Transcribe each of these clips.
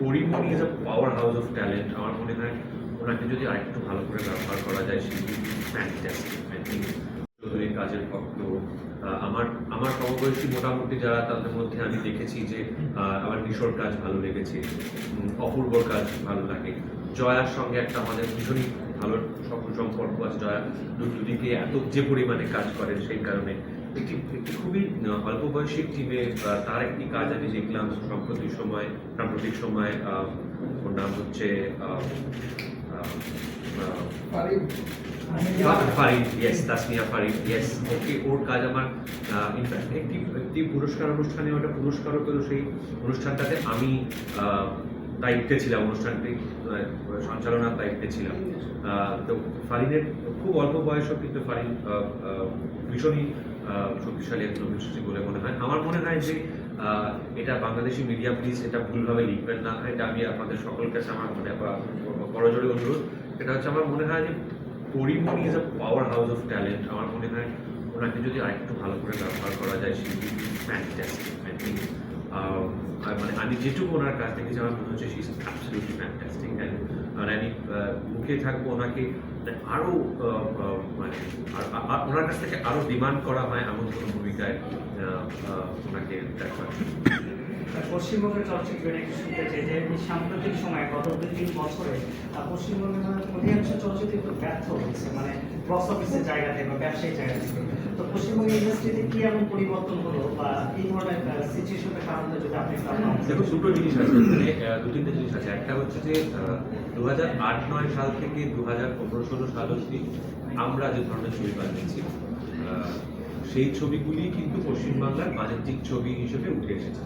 Porimoni is a power house of talent আমার মনে হয় ওনাকে যদি আরেকটু ভালো করে ব্যবহার করা যায় সে ফ্যান্টাস্টিক আই থিঙ্ক চৌধুরীর কাজের ভক্ত। আমার আমার সমবয়সী মোটামুটি যারা তাদের মধ্যে আমি দেখেছি যে আমার কিশোর কাজ ভালো লেগেছে উম, অপূর্বর কাজ ভালো লাগে। জয়ার সঙ্গে একটা আমাদের ভীষণই ভালো সম্পর্ক আছে। জয়া দুদিকে এত যে পরিমাণে কাজ করেন সেই কারণে একটি একটি খুবই অল্প বয়সী আহ, তার একটি কাজ আমি দেখলাম সাম্প্রতিক সময় সাম্প্রতিক সময় ওর নাম হচ্ছে Farid. Yes Tasmia Farid yes okay ওর কাজ আমার ইনফ্যাক্ট একটি একটি পুরস্কার অনুষ্ঠানে ওটা পুরস্কারও পেল সেই অনুষ্ঠানটাতে। আমি আহ, দায়িত্বে ছিলাম অনুষ্ঠানটি সঞ্চালনার দায়িত্বে ছিলাম। তো ফারিনের খুব অল্প বয়সও কিন্তু ফারিন ভীষণই শক্তিশালী একজন অভিনেত্রী বলে মনে হয়। আমার মনে হয় যে এটা বাংলাদেশি মিডিয়া প্লিজ এটা ভুলভাবে লিখবেন না। এটা আমি আপনাদের সকল কাছে আমার মনে বড়জোরে অনুরোধ। এটা হচ্ছে আমার মনে হয় যে Porimoni is a power house of talent আমার মনে হয় ওনাকে যদি আরেকটু ভালো করে ব্যবহার করা যায় সে ফ্যান্টাস্টিক মানে আমি যেটুকু ওনার কাছ থেকে আমার মনে হচ্ছে শি ইজ অ্যাবসলিউটলি ফ্যান্টাস্টিক আর আমি মুখে থাকব ওনাকে আরও মানে আর- আর- আর ওনার কাছ থেকে আরও ডিমান্ড করা হয় এমন কোনো ভূমিকায় আহ, ওনাকে দেখার পশ্চিমবঙ্গের চলচ্চিত্র নিয়ে একটু শুনতে চাই যে এই সাম্প্রতিক সময়ে গত দুই তিন বছরে পশ্চিমবঙ্গের অধিকাংশ চলচ্চিত্র ব্যর্থ হচ্ছে মানে বক্স অফিসের জায়গা থেকে বা ব্যবসায়িক তো পশ্চিমবঙ্গের ইন্ডাস্ট্রিতে কি এমন পরিবর্তন হলো বা এই ধরনের সিচুয়েশনের কারণে যদি আপনি দেখো দুটো জিনিস আছে। মানে দু তিনটে জিনিস আছে। একটা হচ্ছে যে দু হাজার আট নয় সাল থেকে দু হাজার পনেরো ষোলো সাল অবধি আমরা যে ধরনের ছবি বানিয়েছি সেই ছবিগুলি কিন্তু পশ্চিমবাংলার বাণিজ্যিক ছবি হিসেবে উঠে এসেছে।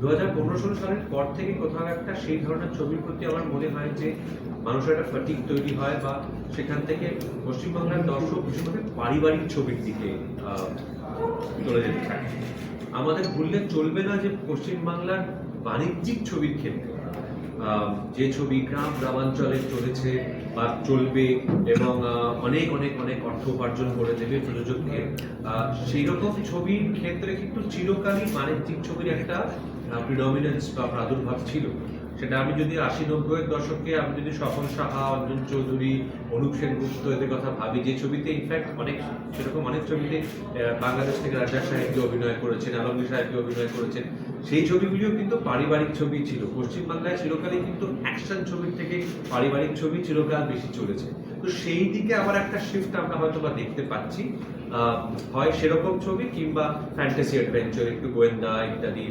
দু হাজার পনেরো সালের পর থেকে কোথাও একটা সেই ধরনের ছবির প্রতি আমার মনে হয় যে মানুষের একটা ফটিক তৈরি হয় বা সেখান থেকে পশ্চিমবাংলার দর্শক ভীষণভাবে পারিবারিক ছবির দিকে চলে যেতে থাকে। আমাদের ভুললে চলবে না যে পশ্চিমবাংলার বাণিজ্যিক ছবির ক্ষেত্রে যে ছবি গ্রাম গ্রামাঞ্চলে চলেছে বা চলবে এবং অনেক অনেক অনেক অর্থ উপার্জন করে দেবে প্রযোজককে সেই রকম ছবির ক্ষেত্রে কিন্তু চিরকালই বাণিজ্যিক ছবির একটা প্রিডমিনেন্স বা প্রাদুর্ভাব ছিল। সেটা আমি যদি আশি নব্বইয়ের দশকে আমি যদি স্বপন সাহা, অঞ্জন চৌধুরী, অনুপ সেনগুপ্ত এদের কথা ভাবি, যে ছবিতে ইনফ্যাক্ট অনেক, সেরকম অনেক ছবিতে বাংলাদেশ থেকে রাজা সাহেবকে অভিনয় করেছেন, আলমগীর সাহেবকে অভিনয় করেছেন। সেই ছবিগুলিও কিন্তু পারিবারিক ছবি ছিল। পশ্চিমবাংলায় চিরকালই কিন্তু অ্যাকশন ছবির থেকে পারিবারিক ছবি চিরকাল বেশি চলেছে। তো সেই দিকে আবার একটা শিফট আমরা হয়তো বা দেখতে পাচ্ছি। হয় সেরকম ছবি কিংবা ফ্যান্টাসি অ্যাডভেঞ্চার একটু গোয়েন্দা ইত্যাদি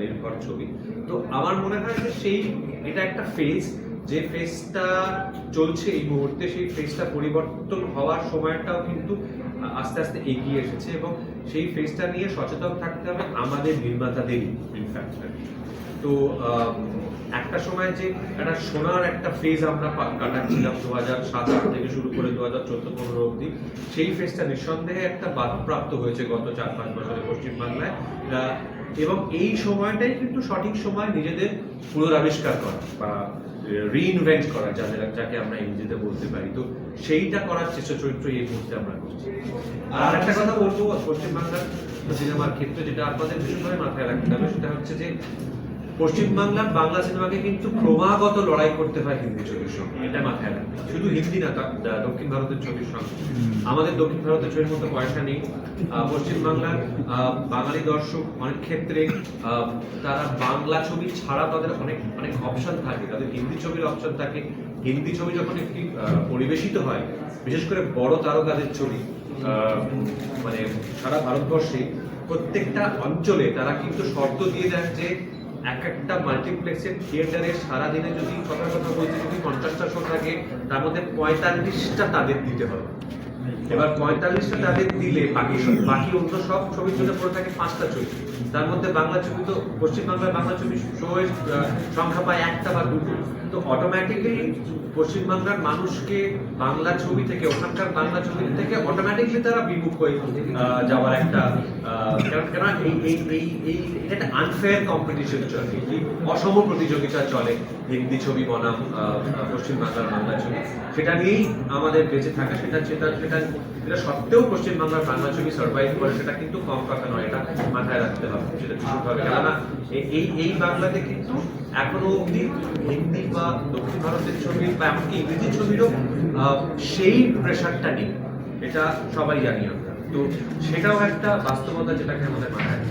নির্ভর ছবি। তো আমার মনে হয় যে সেই এটা একটা ফেজ যে ফেজটা চলছে এই মুহূর্তে, সেই ফেজটা পরিবর্তন হওয়ার সময়টাও কিন্তু আস্তে আস্তে এগিয়ে এসেছে এবং সেই ফেজটা নিয়ে সচেতন থাকতে হবে আমাদের নির্মাতাদেরই ইনফ্যাক্ট তো একটা সময় যে একটা সোনার একটা ফেজ আমরা কাটাচ্ছিলাম দু হাজার সাত আট থেকে শুরু করে দু হাজার চোদ্দ পনেরো অব্দি সেই ফেজটা নিঃসন্দেহে একটা বাধাপ্রাপ্ত হয়েছে গত চার পাঁচ বছরে পশ্চিমবাংলায়। এবং এই সময়টাই কিন্তু সঠিক সময় নিজেদের পুনরাবিষ্কার করা বা রিইনভেন্ট করা, যাদের, যাকে আমরা ইংরেজিতে বলতে পারি। তো সেইটা করার চেষ্টা, চরিত্র এই মুহূর্তে আমরা করছি। আর একটা কথা বলব, পশ্চিমবাংলার সিনেমার ক্ষেত্রে যেটা আপনাদের ভীষণভাবে মাথায় রাখতে হবে, সেটা হচ্ছে যে পশ্চিমবাংলার বাংলা সিনেমাকে কিন্তু ক্রমাগত লড়াই করতে হয় হিন্দি ছবির সঙ্গে। এটা মাথায় রাখতে শুধু হিন্দি না দক্ষিণ ভারতের ছবির সঙ্গে। আমাদের দক্ষিণ ভারতের ছবির মতো পয়সা নেই। পশ্চিমবাংলার বাঙালি দর্শক অনেক ক্ষেত্রে তারা বাংলা ছবি ছাড়া তাদের অনেক অনেক অপশন থাকে। তাদের হিন্দি ছবির অপশন থাকে। হিন্দি ছবি যখন একটি পরিবেশিত হয় বিশেষ করে বড় তারকাদের ছবি আহ, মানে সারা ভারতবর্ষে প্রত্যেকটা অঞ্চলে তারা কিন্তু শর্ত দিয়ে দেন যে এক একটা মাল্টিপ্লেক্সের থিয়েটারে সারাদিনে যদি কথা কথা বলতে যদি পঞ্চাশটা শো থাকে, তার মধ্যে পঁয়তাল্লিশটা তাদের দিতে হবে। এবার পঁয়তাল্লিশটা তাদের দিলে বাকি বাকি অন্য সব ছবির জন্য পড়ে থাকে পাঁচটা ছবি। তার মধ্যে বাংলা ছবি তো পশ্চিমবাংলায় বাংলা ছবি শোয়ের সংখ্যা পায় একটা বা দুটো। তো অটোমেটিক্যালি পশ্চিমবাংলার মানুষকে বাংলা ছবি থেকে, ওখানকার বাংলা ছবি থেকে অটোমেটিকলি তারা বিমুখ হয়ে যাওয়ার একটা কেন- এই এই এই একটা আনফেয়ার কম্পিটিশন চলে। অসম প্রতিযোগিতা চলে, হিন্দি ছবি বনাম পশ্চিমবাংলার বাংলা ছবি। সেটা নিয়েই আমাদের বেঁচে থাকা, সেটা সেটা সেটা এটা সত্ত্বেও পশ্চিমবাংলার বাংলা ছবি সার্ভাইভ করে, সেটা কিন্তু কম কথা নয়, এটা মাথায় রাখতে হবে, সেটা কেননা এই এই বাংলাতে কিন্তু এখনও অবধি হিন্দি বা দক্ষিণ ভারতের ছবি বা এমনকি ইংরেজি ছবিরও সেই প্রেশারটা নেই এটা সবাই জানি আমরা তো সেটাও একটা বাস্তবতা যেটাকে আমাদের মাথায়।